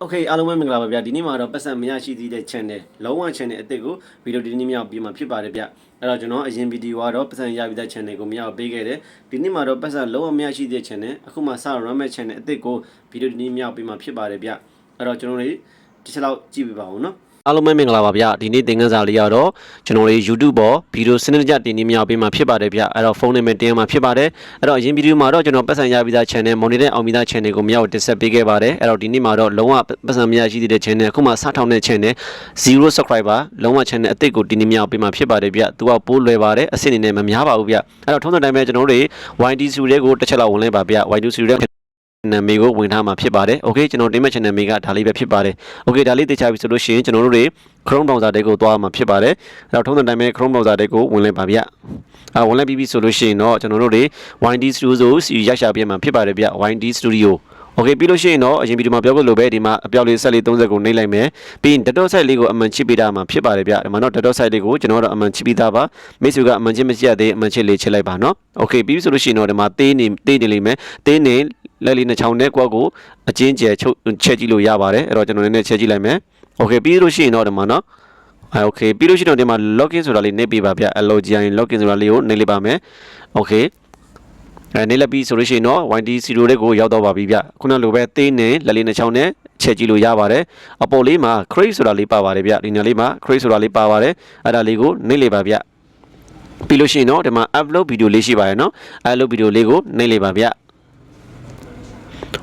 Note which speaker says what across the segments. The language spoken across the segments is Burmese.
Speaker 1: โอเคအားလုံးပဲမင်္ဂလာပါဗျာဒီနေ့မှာတော့ပတ်စံမရရှိသေးတဲ့ channel လုံးဝ channel အသစ်ကိုဗီဒီယိုဒီနေ့မြောက်ပြီးမှဖြစ်ပါတယ်ဗျအဲ့တော့ကျွန်တော်အရင်ဗီဒီယိုကတော့ပတ်စံရပြီးတဲ့ channel ကိုမြောက်ပေးခဲ့တယ်ဒီနေ့မှာတော့ပတ်စံလုံးဝမရရှိသေးတဲ့ channel အခုမှစ run မဲ့ channel အသစ်ကိုဗီဒီယိုဒီနေ့မြောက်ပြီးမှဖြစ်ပါတယ်ဗျအဲ့တော့ကျွန်တော်တို့ဒီချက်လောက်ကြည့်ပြပါဦးနော် အားလုံးပဲမင်္ဂလာပါဗျဒီနေ့သင်ခန်းစာလေးကတော့ကျွန်တော်တို့ YouTube ပေါ်ဗီဒီယိုစနစ်တကျတင်နေမြောက်ပေးမှဖြစ်ပါတယ်ဗျအဲ့တော့ဖုန်းနံပါတ်တင်ရမှာဖြစ်ပါတယ်အဲ့တော့အရင်ဗီဒီယိုမှာတော့ကျွန်တော်ပတ်စံရပြီးသား channel monitor အောင်ပြီးသား channel ကိုမြောက်တင်ဆက်ပေးခဲ့ပါတယ်အဲ့တော့ဒီနေ့မှာတော့လုံးဝပတ်စံမရရှိသေးတဲ့ channel အခုမှစထောင်တဲ့ channel 0 subscriber လုံးဝ channel အသစ်ကိုတင်နေမြောက်ပေးမှဖြစ်ပါတယ်ဗျသူကပိုးလွယ်ပါတယ်အဆင့်အနေနဲ့မများပါဘူးဗျအဲ့တော့ထုံးစံတိုင်းပဲကျွန်တော်တို့တွေ YD series ကိုတစ်ချက်လောက်ဝင်လိုက်ပါဗျ YD series နာမည်ကိုဝင်ထားမှာဖြစ်ပါတယ်။ Okay ကျွန်တော်တင်မဲ့ channel ကဒါလေးပဲဖြစ်ပါတယ်။ Okay ဒါလေးသိချပြီဆိုလို့ရှိရင်ကျွန်တော်တို့တွေ Chrome browser တဲကိုသွားမှာဖြစ်ပါတယ်။အဲ့တော့ထုံးစံတိုင်းပဲ Chrome browser တဲကိုဝင်လိုက်ပါဗျ။အာဝင်လိုက်ပြီးပြီဆိုလို့ရှိရင်တော့ကျွန်တော်တို့တွေ YD Studio စီရရှာပြမှာဖြစ်ပါတယ်ဗျ။ YD Studio โอเคပြီးလို့ရှိရင်တော့အရင်ဗီဒီယိုမှာပြောခဲ့လို့ပဲဒီမှာအပြောက်လေးဆက်လေး30ကိုနှိပ်လိုက်မယ်ပြီးရင် dot site လေးကိုအမှန်ချစ်ပေးတာမှာဖြစ်ပါတယ်ဗျဒီမှာတော့ dot site လေးကိုကျွန်တော်တို့အမှန်ချစ်ပေးသားပါမိတ်ဆွေကအမှန်ချစ်မချစ်ရသေးအမှန်ချစ်လေးချစ်လိုက်ပါနော်โอเคပြီးပြီဆိုလို့ရှိရင်တော့ဒီမှာသေးနေသေးနေလိမ့်မယ်သေးနေ လက်လေးနှစ်ချောင်းနဲ့ကွက်ကိုအချင်းကျယ်ချုပ်ချက်ကြည့်လို့ရပါတယ်အဲ့တော့ကျွန်တော်လည်းနည်းနည်းချက်ကြည့်လိုက်မယ်โอเคပြီးလို့ရှိရင်တော့ဒီမှာနော်အဲโอเคပြီးလို့ရှိရင်တော့ဒီမှာ login ဆိုတာလေးနှိပ်ပေးပါဗျ login login ဆိုတာလေးကိုနှိပ်လိုက်ပါမယ်โอเคအဲနေလက်ပြီးဆိုလို့ရှိရင်တော့ YD0 တဲ့ကိုရောက်တော့ပါပြီဗျခုနလိုပဲသေးနေလက်လေးနှစ်ချောင်းနဲ့ချက်ကြည့်လို့ရပါတယ်အပေါ်လေးမှာ crate ဆိုတာလေးပါပါတယ်ဗျဒီနေရာလေးမှာ crate ဆိုတာလေးပါပါတယ်အဲ့ဒါလေးကိုနှိပ်လိုက်ပါဗျပြီးလို့ရှိရင်တော့ဒီမှာ upload video လေးရှိပါတယ်နော် upload video လေးကိုနှိပ်လိုက်ပါဗျ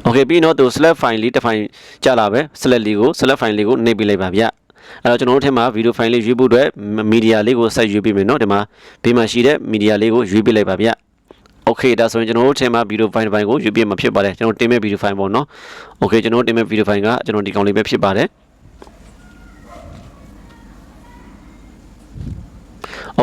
Speaker 1: Okay ပြီးတော့သူ select file လေးတစ် file ကြာလာပဲ select လေးကို select file လေးကိုနှိပ်ပေးလိုက်ပါဗျအဲ့တော့ကျွန်တော်တို့ထဲမှာ video file လေးရွေးဖို့အတွက် media လေးကိုဆက်ရွေးပေးမယ်เนาะဒီမှာဘေးမှာရှိတဲ့ media လေးကိုရွေးပေးလိုက်ပါဗျ Okay ဒါဆိုရင်ကျွန်တော်တို့ထဲမှာ video file တစ် file ကိုရွေးပြမှာဖြစ်ပါတယ်ကျွန်တော်တင်မဲ့ video file ပေါ့เนาะ Okay ကျွန်တော်တင်မဲ့ video file ကကျွန်တော်ဒီကောင်လေးပဲဖြစ်ပါတယ်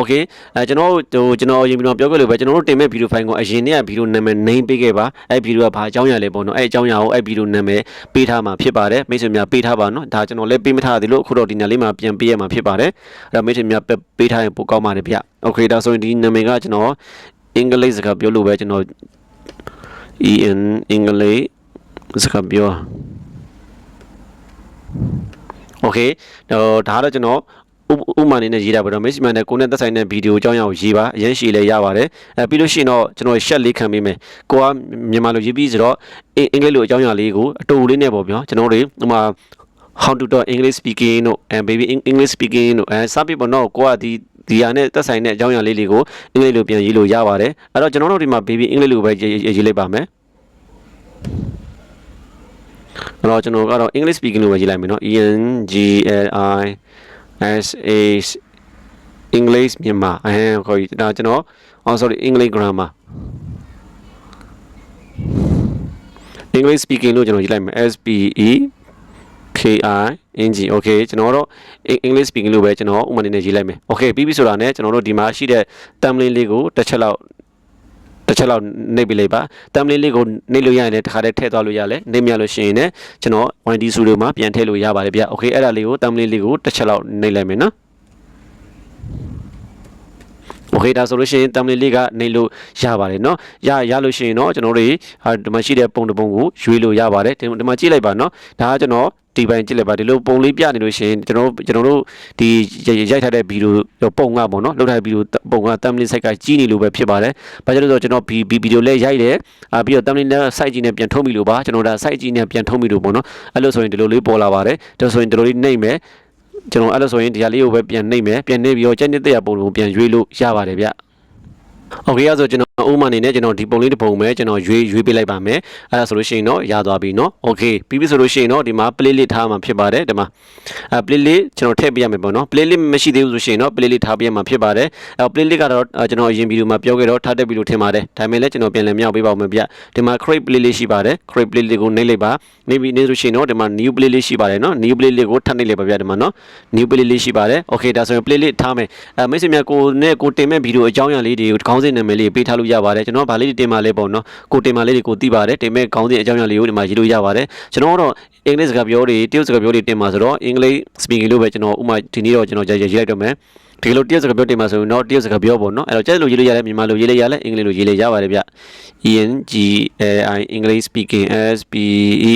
Speaker 1: โอเคအဲကျွန်တော်တို့ဟိုကျွန်တော်ရင်ပြီးတော့ပြောခဲ့လို့ပဲကျွန်တော်တို့တင်မဲ့ဗီဒီယိုဖိုင်ကိုအရင်နေ့ကဗီဒီယိုနာမည် name ပေးခဲ့ပါအဲဗီဒီယိုကဘာအကြောင်းအရာလဲပေါ့နော်အဲအကြောင်းအရာကိုအဲဗီဒီယိုနာမည်ပေးထားမှာဖြစ်ပါတယ်မိတ်ဆွေများပေးထားပါနော်ဒါကျွန်တော်လည်းပေးမထားသေးလို့အခုတော့ဒီနေ့လေးမှာပြန်ပေးရမှာဖြစ်ပါတယ်အဲတော့မိတ်ဆွေများပေးထားရင်ပိုကောင်းပါတယ်ဗျโอเคဒါဆိုရင်ဒီနာမည်ကကျွန်တော်အင်္ဂလိပ်စကားပြောလို့ပဲကျွန်တော် EN အင်္ဂလိပ်စကားပြောโอเคတော့ဒါကတော့ကျွန်တော် ဥမာနေနဲ့ရေးတာပေါ့နော် Miss Man နဲ့ကိုနဲ့သက်ဆိုင်တဲ့ဗီဒီယိုအကြောင်းအရာကိုရေးပါအရင်ရှည်လဲရပါတယ်အဲပြီးလို့ရှိရင်တော့ကျွန်တော်ရှက်လေးခံပေးမယ်ကိုကမြန်မာလိုရေးပြီးဆိုတော့အင်္ဂလိပ်လိုအကြောင်းအရာလေးကိုအတူလေးနဲ့ပေါ့ဗျာကျွန်တော်တို့ဟိုမှာ how to talk english speaking တို့အဲ baby english speaking တို့အဲစပြီးပေါ့နော်ကိုကဒီဒီဟာနဲ့သက်ဆိုင်တဲ့အကြောင်းအရာလေးတွေကိုအင်္ဂလိပ်လိုပြန်ရေးလို့ရပါတယ်အဲ့တော့ကျွန်တော်တို့ဒီမှာ baby အင်္ဂလိပ်လိုပဲရေးလိုက်ပါမယ်အဲ့တော့ကျွန်တော်ကတော့ English speaking လို့ပဲရေးလိုက်မယ်နော် E N G L I S A English မြန်မာအဲခေါ်ကြီးဒါကျွန်တော် oh sorry English grammar English speaking လို့ကျွန်တော်ရေးလိုက်မယ် S P E K I N G okay ကျွန်တော်တော့ English speaking လို့ပဲကျွန်တော်ဥမာနေနဲ့ရေးလိုက်မယ် okay ပြီးပြီဆိုတာနဲ့ကျွန်တော်တို့ဒီမှာရှိတဲ့ thumbnail လေးကိုတစ်ချက်လောက် တစ်ချက်လောက်နှိပ်ပြလိုက်ပါ thumbnail လေးကိုနှိပ်လို့ရရင်လည်းတစ်ခါတည်းထည့်သွားလို့ရလဲနှိပ်မြလို့ရှိရင်လည်းကျွန်တော် YD Studio မှာပြန်ထည့်လို့ရပါတယ်ဗျ okay အဲ့ဒါလေးကို thumbnail လေးကိုတစ်ချက်လောက်နှိပ်လိုက်မယ်နော် โอเคဒါဆိုလို့ရှိရင် thumbnail လေးကနေလို့ရပါတယ်เนาะရရလို့ရှိရင်เนาะကျွန်တော်တို့ဟာဒီမှာရှိတဲ့ပုံတစ်ပုံကိုရွေးလို့ရပါတယ်ဒီဒီမှာကြည့်လိုက်ပါเนาะဒါကကျွန်တော်ဒီပိုင်းကြည့်လိုက်ပါဒီလိုပုံလေးပြနေလို့ရှိရင်ကျွန်တော်ကျွန်တော်တို့ဒီရိုက်ထားတဲ့ဗီဒီယိုပုံကပေါ့နော်လောက်ထားတဲ့ဗီဒီယိုပုံက thumbnail site ကကြီးနေလို့ပဲဖြစ်ပါတယ်။ဘာကြောင့်လဲဆိုတော့ကျွန်တော်ဗီဗီဒီယိုလေးရိုက်တယ်အာပြီးတော့ thumbnail နဲ့ site ကြီးနဲ့ပြန်ထုံးပြီလို့ပါကျွန်တော်ဒါ site ကြီးနဲ့ပြန်ထုံးပြီလို့ပေါ့နော်အဲ့လိုဆိုရင်ဒီလိုလေးပေါ်လာပါတယ်ဒါဆိုရင်ဒီလိုလေးနှိမ့်မယ် ကျွန်တော်အဲ့လိုဆိုရင်ဒီဟာလေးကိုပဲပြန်နှိမ့်မယ်ပြန်နှိမ့်ပြီးတော့ကျန်တဲ့ပုံကိုပြန်ရွေးလို့ရပါတယ်ဗျ။ Okay အဲ့ဆိုကျွန်တော်ဥမာအနေနဲ့ကျွန်တော်ဒီပုံလေးတစ်ပုံပဲကျွန်တော်ရွေးရွေးပေးလိုက်ပါမယ်အဲ့ဒါဆိုလို့ရှိရင်တော့ရသွားပြီเนาะ Okay ပြီးပြီဆိုလို့ရှိရင်တော့ဒီမှာ playlist ထားမှာဖြစ်ပါတယ်ဒီမှာအဲ playlist ကျွန်တော်ထည့်ပေးရမယ်ပေါ့เนาะ playlist မရှိသေးဘူးဆိုရှင်တော့ playlist ထားပေးရမှာဖြစ်ပါတယ်အဲ playlist ကတော့ကျွန်တော်အရင်ဗီဒီယိုမှာပြောခဲ့တော့ထားတက်ပြီလို့ထင်ပါတယ်ဒါပေမဲ့လည်းကျွန်တော်ပြန်လည်မြောက်ပေးပါဦးမယ်ဗျဒီမှာ create playlist ရှိပါတယ် create playlist ကိုနှိပ်လိုက်ပါနှိပ်ပြီးနေဆိုရှင်တော့ဒီမှာ new playlist ရှိပါတယ်เนาะ new playlist ကိုထပ်နှိပ်လိုက်ပါဗျဒီမှာเนาะ new playlist ရှိပါတယ် Okay ဒါဆိုရင် playlist ထားမယ်အဲမိတ်ဆွေများကိုနဲ့ကိုတင်မဲ့ဗီဒီယိုအကြောင်းအရာလေးတွေကိုခေါင်းစဉ်နာမည်လေးပေးထား လို့ရပါတယ်ကျွန်တော်ဗာလေးတွေတင်ပါလဲပေါ့နော်ကိုတင်ပါလေးတွေကိုသိပါတယ်တင်မဲ့ခေါင်းစဉ်အကြောင်းအရာလေးကိုဒီမှာရေးလို့ရပါတယ်ကျွန်တော်ကတော့အင်္ဂလိပ်စကားပြောတွေတရုတ်စကားပြောတွေတင်ပါဆိုတော့အင်္ဂလိပ် speaking လို့ပဲကျွန်တော်ဥမာဒီနေ့တော့ကျွန်တော်ရေးရေးလိုက်တော့မယ်ဒီလိုတရုတ်စကားပြောတင်ပါဆိုရင်တော့တရုတ်စကားပြောပေါ့နော်အဲ့တော့ကျက်လို့ရေးလို့ရတယ်မြန်မာလိုရေးလို့ရတယ်အင်္ဂလိပ်လိုရေးလို့ရပါတယ်ဗျ E N G A I English speaking S P E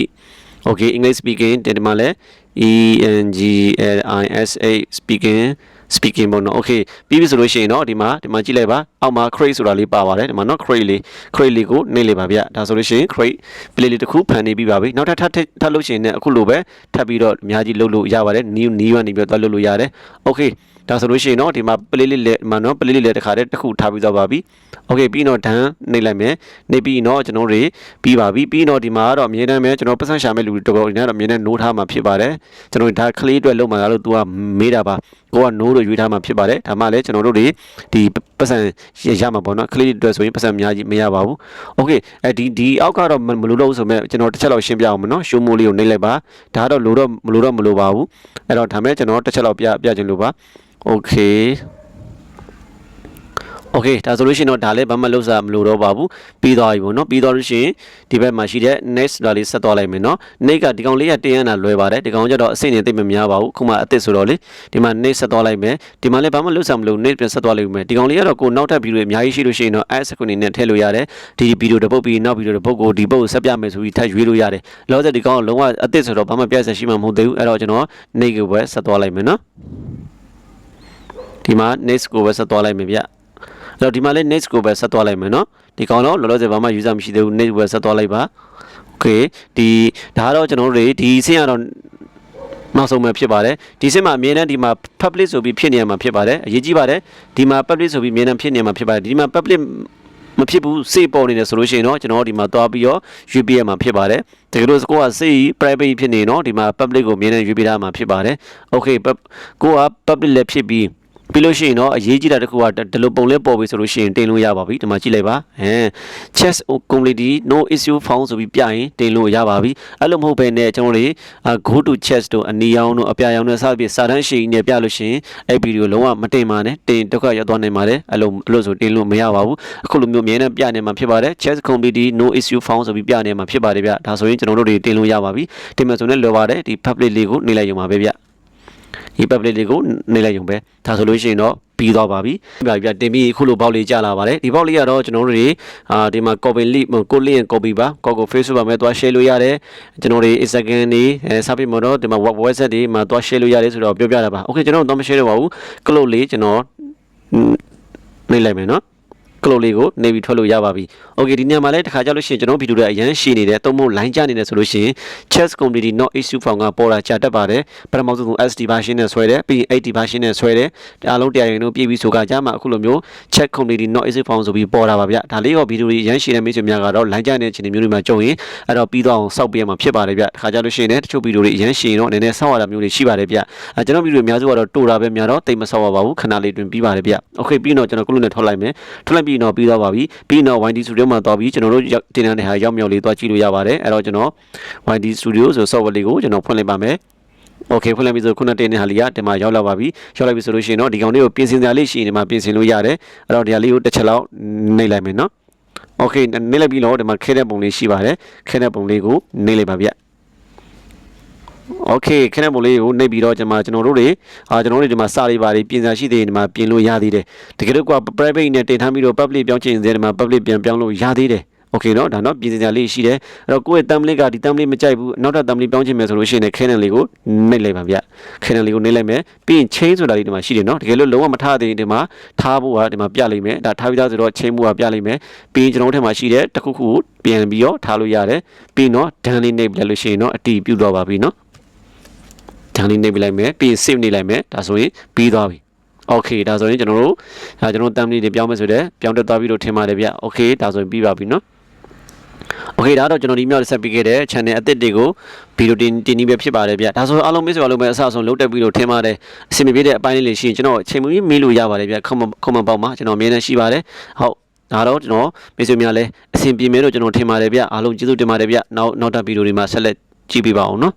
Speaker 1: okay english speaking တင်ဒီမှာလဲ e n g l i s a speaking speaking ပေါ့နော် okay ပြီးပြီဆိုလို့ရှိရင်တော့ဒီမှာဒီမှာကြည့်လိုက်ပါအောက်မှာ crate ဆိုတာလေးပါပါတယ်ဒီမှာနော် crate လေး crate လေးကိုနှိပ်လိုက်ပါဗျဒါဆိုလို့ရှိရင် crate play လေးတစ်ခုဖန်နေပြီးပါပြီနောက်ထပ်ထပ်ထပ်လို့ရှိရင်လည်းအခုလိုပဲထပ်ပြီးတော့အများကြီးလုပ်လို့ရပါတယ် new new ကနေပြီးတော့လုပ်လို့ရတယ် okay ဒါဆိုလို့ရှိရင်တော့ဒီမှာ play လေးလည်းမှာနော် play လေးလည်းတစ်ခါတည်းတစ်ခုထားပြီးတော့ပါပြီ okay ပြီးတော့ done နှိပ်လိုက်မယ်နှိပ်ပြီးတော့ကျွန်တော်တို့ပြီးပါပြီပြီးတော့ဒီမှာကတော့အမြဲတမ်းပဲကျွန်တော်ပတ်စံရှာမဲ့လူတွေတော်တော်များတော့အမြဲတမ်း note ထားမှာဖြစ်ပါတယ်ကျွန်တော်ဒါကလေးအတွက်လုပ်မှာလားလို့ तू ကမေးတာပါ ကိုက no လို့ရွေးထားမှာဖြစ်ပါတယ်ဒါမှလည်းကျွန်တော်တို့တွေဒီပတ်စံရမှာပေါ့နော်ကလေးတွေအတွက်ဆိုရင်ပတ်စံအများကြီးမရပါဘူး okay အဲဒီဒီအောက်ကတော့မလို့လို့ဆိုမဲ့ကျွန်တော်တစ်ချက်လောက်ရှင်းပြအောင်မနော်ရှိုးမိုးလေးကိုနှိပ်လိုက်ပါဒါကတော့လို့တော့မလို့တော့မလို့ပါဘူးအဲ့တော့ဒါမဲ့ကျွန်တော်တစ်ချက်လောက်ပြပြချင်လို့ပါ okay okay ဒါဆိုလို့ရှိရင်တော့ဒါလည်းဘာမှလုပ်စားမလို့တော့ပါဘူးပြီးသွားပြီပေါ့နော်ပြီးသွားလို့ရှိရင်ဒီဘက်မှာရှိတဲ့ next ဒါလေးဆက်သွားလိုက်မယ်နော် next ကဒီကောင်လေးကတင်ရတာလွယ်ပါတယ်ဒီကောင်ကျတော့အစိမ့်နေသိမ့်မများပါဘူးခုမှအစ်စ်ဆိုတော့လေဒီမှာ next ဆက်သွားလိုက်မယ်ဒီမှာလည်းဘာမှလုပ်စားမလို့ next ပြန်ဆက်သွားလိုက်မယ်ဒီကောင်လေးကတော့ကိုနောက်ထပ်ဗီဒီယိုအများကြီးရှိလို့ရှိရင်တော့ add ခုနေနဲ့ထည့်လို့ရတယ်ဒီဗီဒီယိုတစ်ပုတ်ပြီးနောက်ဗီဒီယိုတစ်ပုတ်ကိုဒီပုတ်ကိုဆက်ပြမယ်ဆိုပြီးထပ်ရွေးလို့ရတယ်လောဆယ်ဒီကောင်ကလုံးဝအစ်စ်ဆိုတော့ဘာမှပြည့်စက်ရှိမှာမဟုတ်သေးဘူးအဲ့တော့ကျွန်တော် next ကိုပဲဆက်သွားလိုက်မယ်နော်ဒီမှာ next ကိုပဲဆက်သွားလိုက်မယ်ဗျ အဲ့တော့ဒီမှာလည်း next ကိုပဲဆက်သွားလိုက်မယ်နော်ဒီကောင်တော့လောလောဆယ်ဘာမှ user မရှိသေးဘူး next ကိုပဲဆက်သွားလိုက်ပါ okay ဒီဒါကတော့ကျွန်တော်တို့တွေဒီအဆင့်ကတော့နောက်ဆုံးပဲဖြစ်ပါတယ်ဒီစင်မှာအမြဲတမ်းဒီမှာ public ဆိုပြီးဖြစ်နေရမှာဖြစ်ပါတယ်အရေးကြီးပါတယ်ဒီမှာ public ဆိုပြီးအမြဲတမ်းဖြစ်နေရမှာဖြစ်ပါတယ်ဒီမှာ public မဖြစ်ဘူးစေပေါ်နေတယ်ဆိုလို့ရှိရင်တော့ကျွန်တော်ဒီမှာသွားပြီးတော့ UPA မှာဖြစ်ပါတယ်တကယ်လို့ကိုကစေ private ဖြစ်နေတော့ဒီမှာ public ကိုအမြဲတမ်း UPA ထားမှာဖြစ်ပါတယ် okay ကိုက public လည်းဖြစ်ပြီး ပြီးလို့ရှိရင်တော့အရေးကြီးတာတစ်ခုကဒီလိုပုံလေးပေါ်ပြီဆိုလို့ရှိရင်တင်လို့ရပါပြီဒီမှာကြည့်လိုက်ပါဟမ် chess community no issue found ဆိုပြီးပြရင်တင်လို့ရပါပြီအဲ့လိုမဟုတ်ဘဲနဲ့ကျွန်တော်တို့ go to chess တို့အနီရောင်တို့အပြာရောင်တို့စသဖြင့်စာတန်းရှိနေပြလို့ရှိရင်အဲ့ဗီဒီယိုလုံးဝမတင်ပါနဲ့တင်ဒုက္ခရောက်သွားနိုင်ပါတယ်အဲ့လိုအဲ့လိုဆိုတင်လို့မရပါဘူးအခုလိုမျိုးအမြဲတမ်းပြနေမှာဖြစ်ပါတယ် chess community no issue found ဆိုပြီးပြနေမှာဖြစ်ပါတယ်ဗျဒါဆိုရင်ကျွန်တော်တို့တွေတင်လို့ရပါပြီတင်မယ်ဆိုရင်လွယ်ပါတယ်ဒီ public လေးကိုနေလိုက်ရုံပါပဲဗျ ဒီ public လေးကိုနေလိုက်ရုံပဲဒါဆိုလို့ရှိရင်တော့ပြီးသွားပါပြီပြပြတင်ပြီးခုလိုဘောက်လေးကြာလာပါတယ်ဒီဘောက်လေးကတော့ကျွန်တော်တို့တွေအာဒီမှာ copy link ကို link copy ပါကိုကို Facebook မှာသွား share လို့ရတယ်ကျွန်တော်တွေ Instagram တွေအဲစာပေမှာတော့ဒီမှာ website တွေမှာသွား share လို့ရတယ်ဆိုတော့ပြောပြတာပါ okay ကျွန်တော်တော့မ share တော့ပါဘူး close လေးကျွန်တော်နှိပ်လိုက်မယ်နော် ကလိုလေးကိုနေပြီးထွက်လို့ရပါပြီ။ Okay ဒီညမှာလည်းတစ်ခါကြလို့ရှိရင်ကျွန်တော်ဗီဒီယိုတွေအရန်ရှည်နေတယ်။သုံးဖို့ line ကျနေတယ်ဆိုလို့ရှိရင် chess community not issue form ကပေါ်တာကြာတတ်ပါတယ်။ပထမဆုံး SD version နဲ့ဆွဲတယ်ပြီးရင် 80 version နဲ့ဆွဲတယ်။အားလုံးတရားရင်တို့ပြည့်ပြီးဆိုကကြာမှအခုလိုမျိုး check community not issue form ဆိုပြီးပေါ်တာပါဗျ။ဒါလေးရောဗီဒီယိုတွေအရန်ရှည်တဲ့မိတ်ဆွေများကတော့ line ကျနေတဲ့အခြေအနေမျိုးတွေမှာကြုံရင်အဲ့တော့ပြီးတော့အောင်စောက်ပေးရမှာဖြစ်ပါတယ်ဗျ။တစ်ခါကြလို့ရှိရင်လည်းတချို့ဗီဒီယိုတွေအရန်ရှည်တော့နည်းနည်းစောက်ရတာမျိုးတွေရှိပါတယ်ဗျ။အဲကျွန်တော်ဗီဒီယိုအများစုကတော့တိုတာပဲများတော့တိတ်မစောက်ရပါဘူးခဏလေးတွင်ပြီးပါတယ်ဗျ။ Okay ပြီးတော့ကျွန်တော်ကလုနဲ့ထွက်လိုက်မယ်။ထွက်လိုက်ပြီတော့ပြီးတော့ပါပြီ။ပြီးတော့ YD Studio မှာတော့ပြီးကျွန်တော်တို့တင်တဲ့ဟာရောက်မြောက်လေးသွားကြည့်လို့ရပါတယ်အဲ့တော့ကျွန်တော် YD Studio ဆို software လေးကိုကျွန်တော်ဖွင့်လိုက်ပါမယ်โอเคဖွင့်လိုက်ပြီဆိုခုနတင်တဲ့ဟာလေးကဒီမှာရောက်လာပါပြီရောက်လိုက်ပြီဆိုလို့ရှိရင်တော့ဒီကောင်လေးကိုပြင်ဆင်စရာလေးရှိရင်ဒီမှာပြင်ဆင်လို့ရတယ်အဲ့တော့ဒီဟာလေးကိုတစ်ချက်လောက်နှိပ်လိုက်မယ်နော်โอเคနှိပ်လိုက်ပြီတော့ဒီမှာခဲတဲ့ပုံလေးရှိပါတယ်ခဲတဲ့ပုံလေးကိုနှိပ်လိုက်ပါဗျ โอเคခဏပုံလေးကိုနှိပ်ပြီးတော့ကျွန်မကျွန်တော်တို့တွေအာကျွန်တော်တို့တွေဒီမှာစာလေးပါလေးပြင်စာရှိသေးရင်ဒီမှာပြင်လို့ရသေးတယ်တကယ်လို့က private နဲ့တင်ထားပြီးတော့ public ပြောင်းချင်ရင်ဒီမှာ public ပြန်ပြောင်းလို့ရသေးတယ်โอเคเนาะဒါเนาะပြင်စရာလေးရှိတယ်အဲ့တော့ကိုယ့်ရဲ့ template ကဒီ template မကြိုက်ဘူးနောက်ထပ် template ပြောင်းချင်မယ်ဆိုလို့ရှိရင် Canon လေးကိုနှိပ်လိုက်ပါဗျ Canon လေးကိုနှိပ်လိုက်မယ်ပြီးရင် chain ဆိုတာလေးဒီမှာရှိတယ်เนาะတကယ်လို့လုံးဝမထားသေးရင်ဒီမှာထားဖို့ကဒီမှာပြလိုက်မယ်ဒါထားပြီးသားဆိုတော့ chain မှုကပြလိုက်မယ်ပြီးရင်ကျွန်တော်တို့ထဲမှာရှိတဲ့တစ်ခုခုကိုပြန်ပြီးတော့ထားလို့ရတယ်ပြီးတော့ done လေးနှိပ်လိုက်လို့ရှိရင်เนาะအတီးပြုတ်သွားပါပြီเนาะ ဒန်လေးနေပြလိုက်မယ်ပြီးရင် save နေလိုက်မယ်ဒါဆိုရင်ပြီးသွားပြီ okay ဒါဆိုရင်ကျွန်တော်တို့ဒါကျွန်တော်တမ်လေးတွေပြောင်းမယ်ဆိုတော့ပြောင်းတက်သွားပြီလို့ထင်ပါတယ်ဗျ okay ဒါဆိုရင်ပြီးပါပြီနော် okay ဒါတော့ကျွန်တော်ဒီမြောက်ဆက်ပြီးခဲ့တဲ့ channel အသစ်တွေကိုဗီဒီယိုတင်တင်နေပဲဖြစ်ပါတယ်ဗျဒါဆိုအားလုံးမိတ်ဆွေအားလုံးပဲအဆအဆုံးလုံးတက်ပြီးလို့ထင်ပါတယ်အစီအမပြေတဲ့အပိုင်းလေးလေးရှိရင်ကျွန်တော်အချိန်မီမေးလို့ရပါတယ်ဗျ comment comment ပေါက်မှာကျွန်တော်အမြဲတမ်းရှိပါတယ်ဟုတ်ဒါတော့ကျွန်တော်မိတ်ဆွေများလည်းအဆင်ပြေမယ်လို့ကျွန်တော်ထင်ပါတယ်ဗျအားလုံးကျေးဇူးတင်ပါတယ်ဗျနောက်နောက်ထပ်ဗီဒီယိုတွေမှာဆက်လက်ကြည့်ပေးပါအောင်နော်